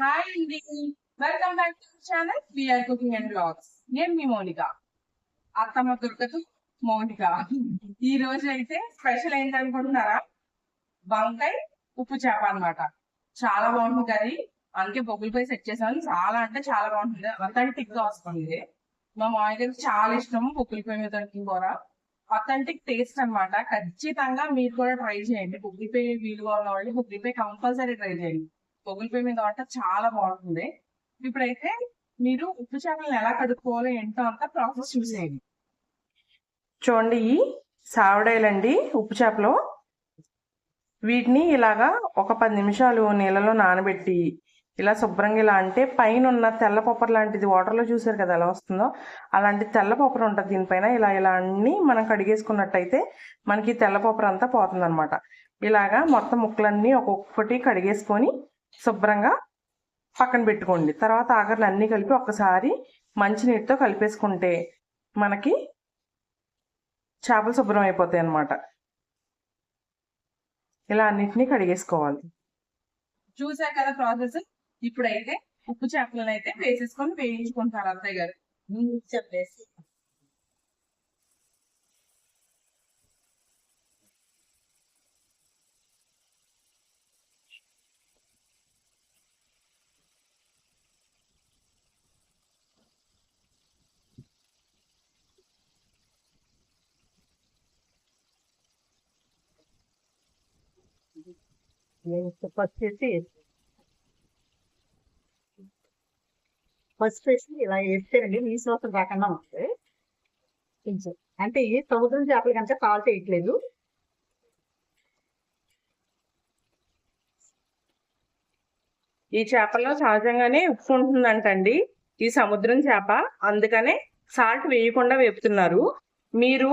Hi అండి welcome back to channel VR cooking and vlogs నేను మీ మౌనిక. అత్తమ్మ దొరకదు మౌనిక. ఈ రోజు అయితే స్పెషల్ ఏంటనుకుంటున్నారా? వంకాయ ఉప్పు చేప అన్నమాట. చాలా బాగుంటుంది కర్రీ. అందుకే బొగ్గులపై సెట్ చేసాను చాలా అంటే చాలా బాగుంటుంది. అథెంటిక్గా వస్తుంది. మా మామయ్య గారికి చాలా ఇష్టం బొగ్గులపై మీద వండిన కూర. అథెంటిక్ టేస్ట్ అన్నమాట. ఖచ్చితంగా మీరు కూడా ట్రై చేయండి. బొగ్గులపై వీలుగా ఉన్న వాళ్ళు బొగ్గులపై కంపల్సరీ ట్రై చేయండి. గూగుల్ పే మీద వంట చాలా బాగుంటుంది. ఇప్పుడైతే మీరు ఉప్పు చేపలను ఎలా కడుక్కోవాలి ఏంటో అంతా ప్రాసెస్ చూసేయండి. చూడండి ఈ సావడాయిలండి ఉప్పు చేపలు వీటిని ఇలాగా ఒక పది నిమిషాలు నీళ్ళలో నానబెట్టి ఇలా శుభ్రంగా ఇలా అంటే పైన ఉన్న తెల్ల పొప్పర్ లాంటిది వాటర్లో చూసారు కదా ఎలా వస్తుందో? అలాంటి తెల్ల పొప్పర్ ఉంటుంది దీనిపైన. ఇలా ఇలా అన్ని మనం కడిగేసుకున్నట్టయితే మనకి తెల్ల పొప్పర్ అంతా పోతుంది ఇలాగా మొత్తం ముక్కలన్నీ ఒక్కొక్కటి కడిగేసుకొని శుభ్రంగా పక్కన పెట్టుకోండి. తర్వాత ఆఖరిని అన్నీ కలిపి ఒక్కసారి మంచినీటితో కలిపేసుకుంటే మనకి చేపలు శుభ్రం అయిపోతాయి అన్నమాట. ఇలా అన్నిటినీ కడిగేసుకోవాలి. చూసా కదా ప్రాసెస్? ఇప్పుడైతే ఉప్పు చేపలను అయితే వేసేసుకొని వేయించుకుంటారు అత్తయ్య గారు చెప్పేసి. ఫస్ట్ వేసి ఫస్ట్ వేసి ఇలా వేస్తేనండి నీ శ్వాసం రాకుండా ఉంటుంది. కొంచెం. అంటే ఈ సముద్రం చేపల కంటే కాల్ చేయట్లేదు. ఈ చేపలో సహజంగానే ఉప్పు ఉంటుందంటండి ఈ సముద్రం చేప. అందుకనే సాల్ట్ వేయకుండా వేపుతున్నారు. మీరు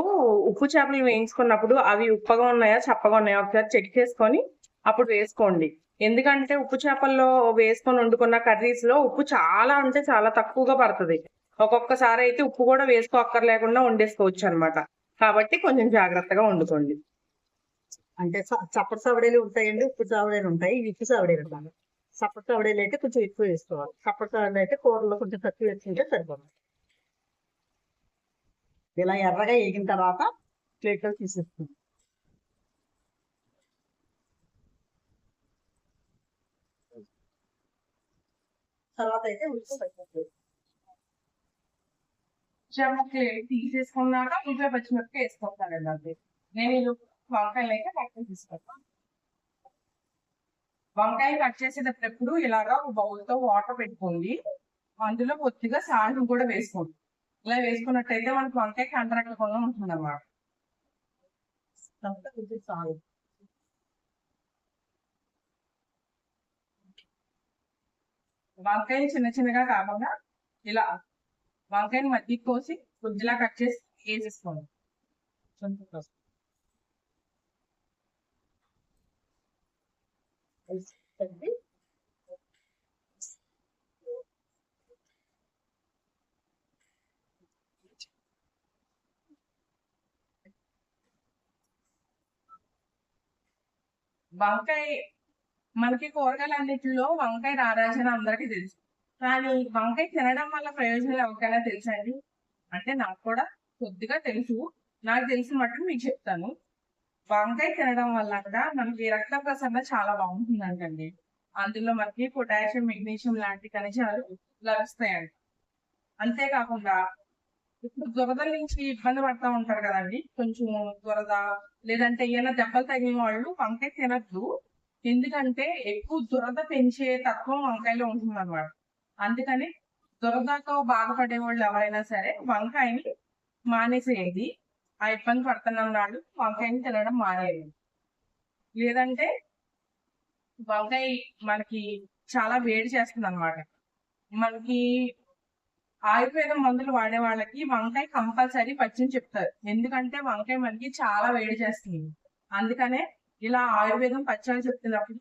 ఉప్పు చేపలు వేయించుకున్నప్పుడు అవి ఉప్పగా ఉన్నాయా చప్పగా ఉన్నాయా ఒకసారి చెక్ చేసుకొని అప్పుడు వేసుకోండి. ఎందుకంటే ఉప్పు చేపల్లో వేసుకొని వండుకున్న కర్రీస్లో ఉప్పు చాలా అంటే చాలా తక్కువగా పడుతుంది. ఒక్కొక్కసారి అయితే ఉప్పు కూడా వేసుకోక్కర్లేకుండా వండేసుకోవచ్చు అనమాట కాబట్టి కొంచెం జాగ్రత్తగా వండుకోండి. అంటే చప్పటి సవడేలు ఉంటాయండి ఉప్పు సవడేలు ఉంటాయి ఇవి ఉప్పు సవడేలు ఉంటాయి. చప్పటి సవడేలు అయితే కొంచెం ఎక్కువ వేసుకోవాలి. చప్పటి సవడేలు అయితే కూరలో కొంచెం తక్కువ వేసుకుంటే సరిపోతుంది. ఇలా ఎర్రగా వేగిన తర్వాత ప్లేట్లో తీసేస్తుంది తర్వాత అయితే ఉప్పు చెమ్మకి తీసేసుకున్నాక ఉల్లిపాయ పచ్చిమిరపకాయ వేసుకుంటానండి అది నేను వంకాయలు అయితే పక్కన తీసుకుంటాను. వంకాయలు కట్ చేసేటప్పుడు ఎప్పుడు ఇలాగా ఒక బౌల్తో వాటర్ పెట్టుకోండి. అందులో కొద్దిగా సాల్ట్ కూడా వేసుకోండి. ఇలా వేసుకున్నట్టయితే మనకి వంకాయ కంటరక్కకుండా ఉంటుంది అన్నమాట వంకాయలు చిన్న చిన్నగా కాకుండా ఇలా వంకాయని మధ్యకి కోసి కొద్దిలా కట్ చేసి వేసేసుకోండి. వంకాయ మనకి కూరగాయలు అన్నిటిలో వంకాయ రారాజని అందరికీ తెలుసు. కానీ వంకాయ తినడం వల్ల ప్రయోజనాలు ఎవరికైనా తెలుసండి అంటే నాకు కూడా కొద్దిగా తెలుసు. నాకు తెలిసిన మటుకు మీకు చెప్తాను. వంకాయ తినడం వల్ల కూడా మనకి రక్త ప్రసరణ చాలా బాగుంటుందంటండి. అందులో మనకి పొటాషియం మెగ్నీషియం లాంటి ఖనిజాలు లభిస్తాయంట. అంతేకాకుండా ఇప్పుడు దురదల నుంచి ఇబ్బంది పడతా ఉంటారు కదండి. కొంచెం దురద లేదంటే ఏమైనా దెబ్బలు తగిలిన వాళ్ళు వంకాయ తినద్దు. ఎందుకంటే ఎక్కువ దురద పెంచే తత్వం వంకాయలో ఉంటుంది అనమాట అందుకని దురదతో బాధపడే వాళ్ళు ఎవరైనా సరే వంకాయని మానేసేది ఆ ఇబ్బంది పడుతున్న వాళ్ళు వంకాయని తినడం మానేయండి. లేదంటే వంకాయ మనకి చాలా వేడి చేస్తుంది అనమాట మనకి ఆయుర్వేదం మందులు వాడే వాళ్ళకి వంకాయ కంపల్సరీ పచ్చిని చెప్తారు. ఎందుకంటే వంకాయ మనకి చాలా వేడి చేస్తుంది. అందుకనే ఇలా ఆయుర్వేదం పచ్చాలు చెప్తున్నప్పుడు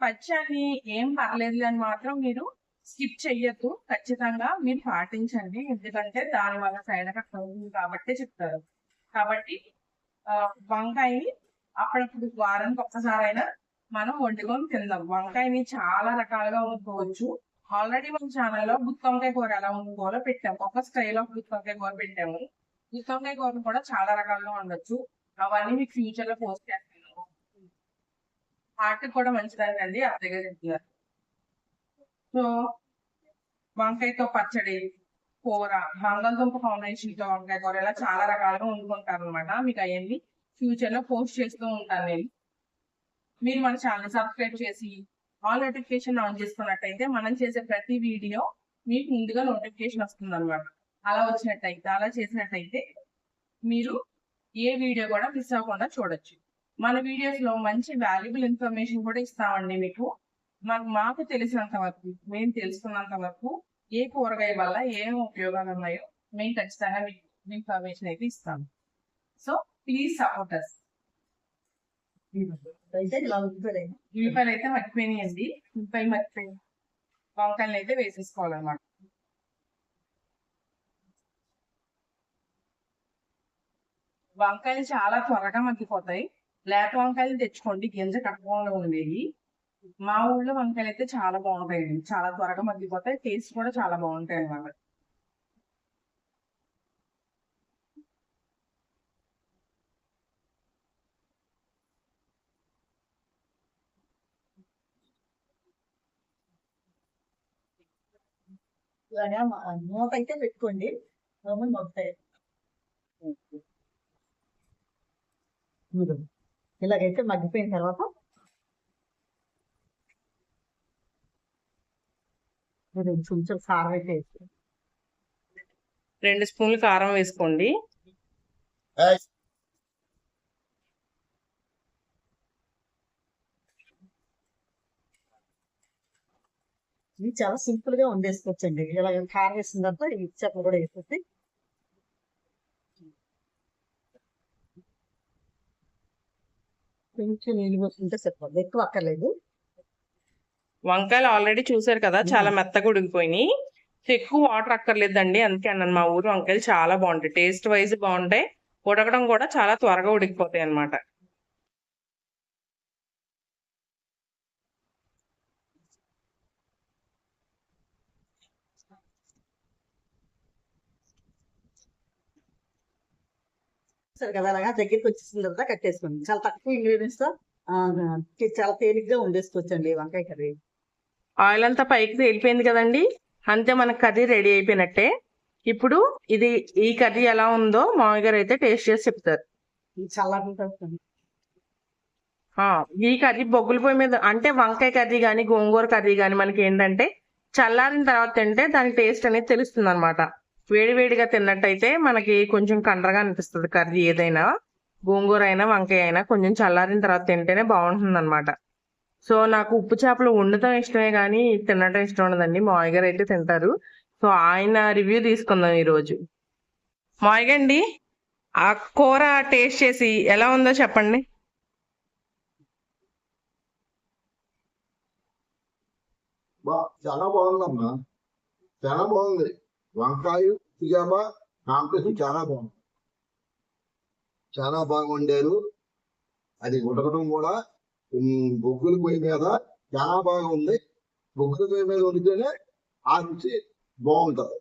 పచ్చని ఏం పర్లేదు అని మాత్రం మీరు స్కిప్ చెయ్యొద్దు. ఖచ్చితంగా మీరు పాటించండి. ఎందుకంటే దాని వల్ల సైడ్ ఎఫెక్ట్ అవుతుంది కాబట్టి చెప్తారు. కాబట్టి వంకాయని అప్పుడప్పుడు వారానికి ఒక్కసారైనా మనం వండుకొని తిందాం. వంకాయని చాలా రకాలుగా వండుకోవచ్చు. ఆల్రెడీ మన ఛానల్లో గుత్తి వంకాయ కూర ఎలా వండుకోవాలో పెట్టాము. ఒక స్టైల్ ఆఫ్ గుత్తి వంకాయ కూర పెట్టాము. గుత్తి వంకాయ కూర కూడా చాలా రకాలుగా వండొచ్చు. అవన్నీ మీకు ఫ్యూచర్లో పోస్ట్ చేస్తాను. హార్ట్ కూడా మంచిదండి అత్తగా చెప్తున్నారు. సో వంకాయతో పచ్చడి కూర బంగాళదుంప కాంబినేషన్తో వంకాయ కూర ఇలా చాలా రకాలుగా వండుకుంటారు అనమాట మీకు అవన్నీ ఫ్యూచర్లో పోస్ట్ చేస్తూ ఉంటాను నేను. మీరు మన ఛానల్ సబ్స్క్రైబ్ చేసి ఆల్ నోటిఫికేషన్ ఆన్ చేసుకున్నట్టయితే మనం చేసే ప్రతి వీడియో మీకు ముందుగా నోటిఫికేషన్ వస్తుంది అనమాట అలా వచ్చినట్టయితే అలా చేసినట్టయితే మీరు ఏ వీడియో కూడా మిస్ అవ్వకుండా చూడొచ్చు. మన వీడియోస్లో మంచి వాల్యుబుల్ ఇన్ఫర్మేషన్ కూడా ఇస్తామండి మీకు. మాకు మాకు తెలిసినంత వరకు మేము తెలుసుకున్నంత వరకు ఏ కూరగాయ వల్ల ఏం ఉపయోగాలు ఉన్నాయో మేము ఖచ్చితంగా మీకు ఇన్ఫర్మేషన్ అయితే ఇస్తాము. సో ప్లీజ్ సపోర్ట్ అస్ అయితే ఇలా ఉల్లిపాయలు ఉల్లిపాయలు అయితే మర్చిపోయినాయండి ఉల్లిపాయ మర్చిపోయి వంకాయలు అయితే వేసేసుకోవాలన్నమాట. వంకాయలు చాలా త్వరగా మగ్గిపోతాయి. లేత వంకాయలు తెచ్చుకోండి. గింజ కట్టకుండా ఉండేవి. మా ఊళ్ళో వంకాయలు అయితే చాలా బాగుంటాయండి. చాలా త్వరగా మగ్గిపోతాయి. టేస్ట్ కూడా చాలా బాగుంటాయి అన్నమాట అయితే పెట్టుకోండి. మామూలు మొత్తాయి ఇలాగైతే మగ్గిపోయిన తర్వాత కొంచెం కారం అయితే. రెండు స్పూన్లు కారం వేసుకోండి. ఇది చాలా సింపుల్గా వండేసుకోవచ్చండి. ఇలా కారం వేసిన తర్వాత ఈ చెక్కలు కూడా వేసేసి. కొంచెం నీళ్ళు పోసుకుంటే సరిపోతుంది ఎక్కువ అక్కర్లేదు. వంకాయలు ఆల్రెడీ చూసారు కదా చాలా మెత్తగా ఉడికిపోయినాయి. ఎక్కువ వాటర్ అక్కర్లేదండి అందుకే అన్నాను మా ఊరు వంకాయలు చాలా బాగుంటాయి. టేస్ట్ వైజ్ బాగుంటాయి. ఉడకడం కూడా చాలా త్వరగా ఉడికిపోతాయి అన్నమాట. సరే కదా అలాగా దగ్గరికి వచ్చేసిన తర్వాత కట్టేసుకోండి. చాలా తక్కువ ఇంగ్రీడియంట్స్తో చాలా తేలిగ్గా వండేసుకోవచ్చండి వంకాయ కర్రీ. ఆయిల్ అంతా పైకి తేలిపోయింది కదండి. అంతే మనకు కర్రీ రెడీ అయిపోయినట్టే. ఇప్పుడు ఇది ఈ కర్రీ ఎలా ఉందో మామయ్య గారు అయితే టేస్ట్ చేసి చెప్తారు. ఈ కర్రీ బొగ్గుల పొయ్యి మీద అంటే వంకాయ కర్రీ కానీ గోంగూర కర్రీ కానీ మనకి ఏంటంటే చల్లారిన తర్వాత తింటే దాని టేస్ట్ అనేది తెలుస్తుంది అనమాట వేడివేడిగా తిన్నట్టయితే మనకి కొంచెం కండ్రగా అనిపిస్తుంది కర్రీ ఏదైనా. గోంగూర అయినా వంకాయ అయినా కొంచెం చల్లారిన తర్వాత తింటేనే బాగుంటుంది అనమాట సో నాకు ఉప్పు చేపలు వండటం ఇష్టమే కానీ తినటం ఇష్టం ఉండదండి. మామయ్య గారు అయితే తింటారు. సో ఆయన రివ్యూ తీసుకుందాం ఈరోజు. మావయ్య అండి ఆ కూర టేస్ట్ చేసి ఎలా ఉందో చెప్పండి. చాలా బాగుందమ్మా. చాలా బాగుంది. వంకాయ పిజాబా కాంపిటీషన్ చాలా బాగుంది. చాలా బాగా వండారు అది ఉడకడం కూడా బొగ్గుల పొయ్యి మీద చాలా బాగా ఉంది బొగ్గుల పొయ్యి మీద వండితేనే ఆ రుచి బాగుంటుంది.